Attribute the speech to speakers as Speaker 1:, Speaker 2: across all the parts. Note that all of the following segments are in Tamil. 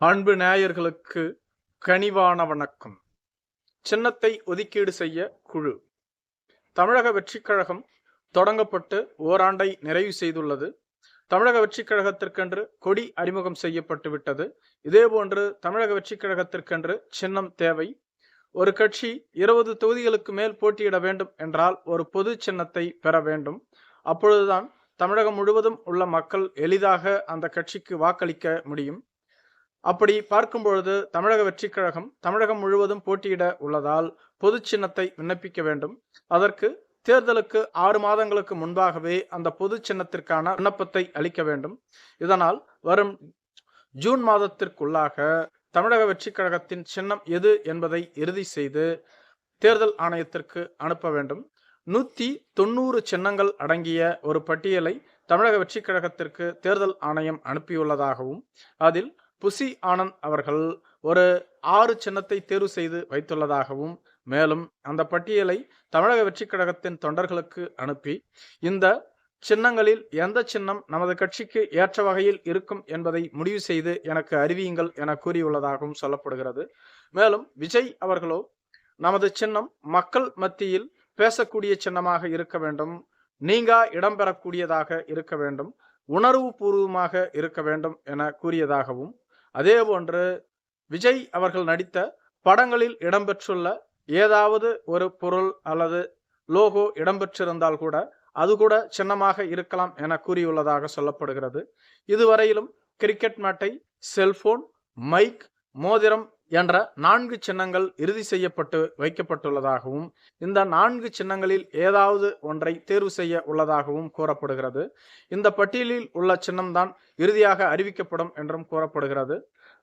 Speaker 1: அன்பு நேயர்களுக்கு கனிவான வணக்கம். சின்னத்தை ஒதுக்கீடு செய்ய குழு. தமிழக வெற்றிக் கழகம் தொடங்கப்பட்டு ஓராண்டை நிறைவு செய்துள்ளது. தமிழக வெற்றிக் கழகத்திற்கென்று கொடி அறிமுகம் செய்யப்பட்டு விட்டது. இதேபோன்று தமிழக வெற்றிக் கழகத்திற்கென்று சின்னம் தேவை. ஒரு கட்சி இருபது தொகுதிகளுக்கு மேல் போட்டியிட வேண்டும் என்றால் ஒரு பொது சின்னத்தை பெற வேண்டும். அப்பொழுதுதான் தமிழகம் முழுவதும் உள்ள மக்கள் எளிதாக அந்த கட்சிக்கு வாக்களிக்க முடியும். அப்படி பார்க்கும் பொழுது தமிழக வெற்றிக் கழகம் தமிழகம் முழுவதும் போட்டியிட உள்ளதால் பொது சின்னத்தை விண்ணப்பிக்க வேண்டும். அதற்கு தேர்தலுக்கு ஆறு மாதங்களுக்கு முன்பாகவே அந்த பொது சின்னத்திற்கான விண்ணப்பத்தை அளிக்க வேண்டும். இதனால் வரும் ஜூன் மாதத்திற்குள்ளாக தமிழக வெற்றிக் கழகத்தின் சின்னம் எது என்பதை இறுதி செய்து தேர்தல் ஆணையத்திற்கு அனுப்ப வேண்டும். நூத்தி தொண்ணூறு சின்னங்கள் அடங்கிய ஒரு பட்டியலை தமிழக வெற்றிக் கழகத்திற்கு தேர்தல் ஆணையம் அனுப்பியுள்ளதாகவும் அதில் புசி ஆனந்த் அவர்கள் ஒரு ஆறு சின்னத்தை தேர்வு செய்து வைத்துள்ளதாகவும் மேலும் அந்த பட்டியலை தமிழக வெற்றிக் கழகத்தின் தொண்டர்களுக்கு அனுப்பி இந்த சின்னங்களில் எந்த சின்னம் நமது கட்சிக்கு ஏற்ற வகையில் இருக்கும் என்பதை முடிவு செய்து எனக்கு அறிவியுங்கள் என கூறியுள்ளதாகவும் சொல்லப்படுகிறது. மேலும் விஜய் அவர்களோ நமது சின்னம் மக்கள் மத்தியில் பேசக்கூடிய சின்னமாக இருக்க வேண்டும் நீங்கா இடம்பெறக்கூடியதாக இருக்க வேண்டும் உணர்வு பூர்வமாக இருக்க வேண்டும் என கூறியதாகவும் அதே போன்று விஜய் அவர்கள் நடித்த படங்களில் இடம்பெற்றுள்ள ஏதாவது ஒரு பொருள் அல்லது லோகோ இடம்பெற்றிருந்தால் கூட அது கூட சின்னமாக இருக்கலாம் என கூறியுள்ளதாக சொல்லப்படுகிறது. இதுவரையிலும் கிரிக்கெட் மேட்டை செல்போன் மைக் மோதிரம் என்ற நான்கு சின்னங்கள் இறுதி செய்யப்பட்டு வைக்கப்பட்டுள்ளதாகவும் இந்த நான்கு சின்னங்களில் ஏதாவது ஒன்றை தேர்வு செய்ய உள்ளதாகவும் கூறப்படுகிறது. இந்த பட்டியலில் உள்ள சின்னம்தான் இறுதியாக அறிவிக்கப்படும் என்றும் கூறப்படுகிறது.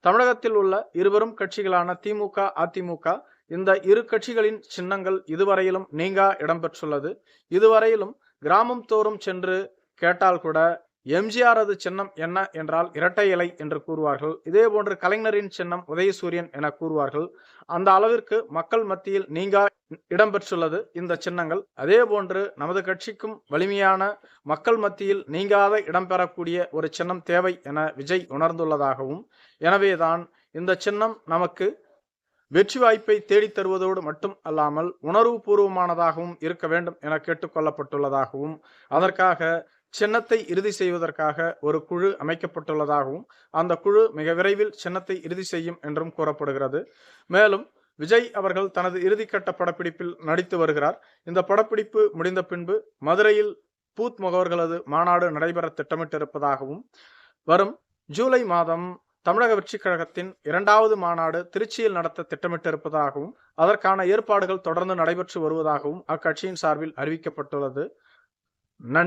Speaker 1: தமிழகத்தில் உள்ள இருவரும் கட்சிகளான திமுக அதிமுக இந்த இரு கட்சிகளின் சின்னங்கள் இதுவரையிலும் நீங்கா இடம்பெற்றுள்ளது. இதுவரையிலும் கிராமம் தோறும் சென்று கேட்டால் கூட எம்ஜிஆரது சின்னம் என்ன என்றால் இரட்டை இலை என்று கூறுவார்கள். இதே போன்று கலைஞரின் சின்னம் உதயசூரியன் என கூறுவார்கள். அந்த அளவிற்கு மக்கள் மத்தியில் நீங்கா இடம்பெற்றுள்ளது இந்த சின்னங்கள். அதே போன்று நமது கட்சிக்கும் வலிமையான மக்கள் மத்தியில் நீங்காத இடம்பெறக்கூடிய ஒரு சின்னம் தேவை என விஜய் உணர்ந்துள்ளதாகவும் எனவேதான் இந்த சின்னம் நமக்கு வெற்றி வாய்ப்பை தேடித் தருவதோடு மட்டும் அல்லாமல் உணர்வு பூர்வமானதாகவும் இருக்க வேண்டும் என கேட்டுக்கொள்ளப்பட்டுள்ளதாகவும் அதற்காக சின்னத்தை இறுதி செய்வதற்காக ஒரு குழு அமைக்கப்பட்டுள்ளதாகவும் அந்த குழு மிக விரைவில் சின்னத்தை இறுதி செய்யும் என்றும் கூறப்படுகிறது. மேலும் விஜய் அவர்கள் தனது இறுதிக்கட்ட படப்பிடிப்பில் நடித்து வருகிறார். இந்த படப்பிடிப்பு முடிந்த பின்பு மதுரையில் பூத் முகவர்களது மாநாடு நடைபெற திட்டமிட்டிருப்பதாகவும் வரும் ஜூலை மாதம் தமிழக வெற்றிக் கழகத்தின் இரண்டாவது மாநாடு திருச்சியில் நடத்த திட்டமிட்டிருப்பதாகவும் அதற்கான ஏற்பாடுகள் தொடர்ந்து நடைபெற்று வருவதாகவும் அக்கட்சியின் சார்பில் அறிவிக்கப்பட்டுள்ளது. நன்றி.